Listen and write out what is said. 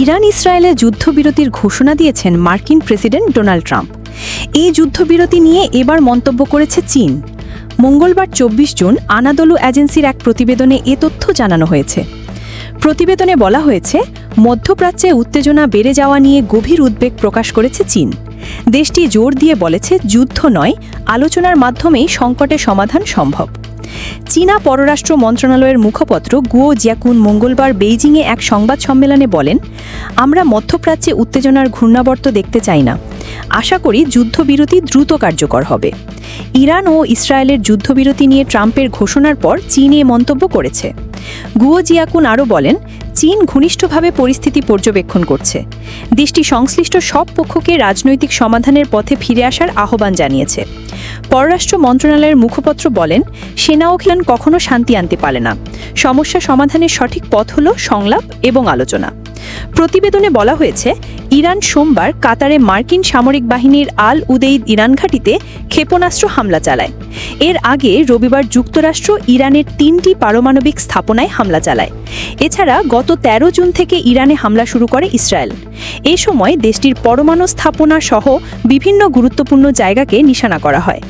Iran ইসরায়েলে যুদ্ধবিরতির ঘোষণা দিয়েছেন মার্কিন প্রেসিডেন্ট ডোনাল্ড ট্রাম্প। এই যুদ্ধবিরতি নিয়ে এবার মন্তব্য করেছে চীন। মঙ্গলবার চব্বিশ জুন আনাদলু এজেন্সির এক প্রতিবেদনে এ তথ্য জানানো হয়েছে। প্রতিবেদনে বলা হয়েছে, মধ্যপ্রাচ্যে উত্তেজনা বেড়ে যাওয়া নিয়ে গভীর উদ্বেগ প্রকাশ করেছে চীন। দেশটি জোর দিয়ে বলেছে, যুদ্ধ নয়, আলোচনার মাধ্যমেই সংকটের সমাধান সম্ভব। চীনা পররাষ্ট্র মন্ত্রণালয়ের মুখপত্র গুও জিয়াকুন মঙ্গলবার বেইজিংয়ে এক সংবাদ সম্মেলনে বলেন, আমরা মধ্যপ্রাচ্যে উত্তেজনার ঘূর্ণাবর্ত দেখতে চাই না। আশা করি যুদ্ধবিরতি দ্রুত কার্যকর হবে। ইরান ও ইসরায়েলের যুদ্ধবিরতি নিয়ে ট্রাম্পের ঘোষণার পর চীন এ মন্তব্য করেছে। গুও জিয়াকুন আরও বলেন, চীন ঘনিষ্ঠভাবে পরিস্থিতি পর্যবেক্ষণ করছে। দেশটি সংশ্লিষ্ট সব পক্ষকে রাজনৈতিক সমাধানের পথে ফিরে আসার আহ্বান জানিয়েছে। পররাষ্ট্র মন্ত্রণালয়ের মুখপত্র বলেন, সেনা অভিযান কখনো শান্তি আনতে পারে না। সমস্যা সমাধানের সঠিক পথ হল সংলাপ এবং আলোচনা। প্রতিবেদনে বলা হয়েছে, ইরান সোমবার কাতারে মার্কিন সামরিক বাহিনীর আল উদেইদ ইরান ঘাঁটিতে ক্ষেপণাস্ত্র হামলা চালায়। এর আগে রবিবার যুক্তরাষ্ট্র ইরানের তিনটি পারমাণবিক স্থাপনায় হামলা চালায়। এছাড়া গত ১৩ জুন থেকে ইরানে হামলা শুরু করে ইসরায়েল। এ সময় দেশটির পরমাণু স্থাপনা সহ বিভিন্ন গুরুত্বপূর্ণ জায়গাকে নিশানা করা হয়।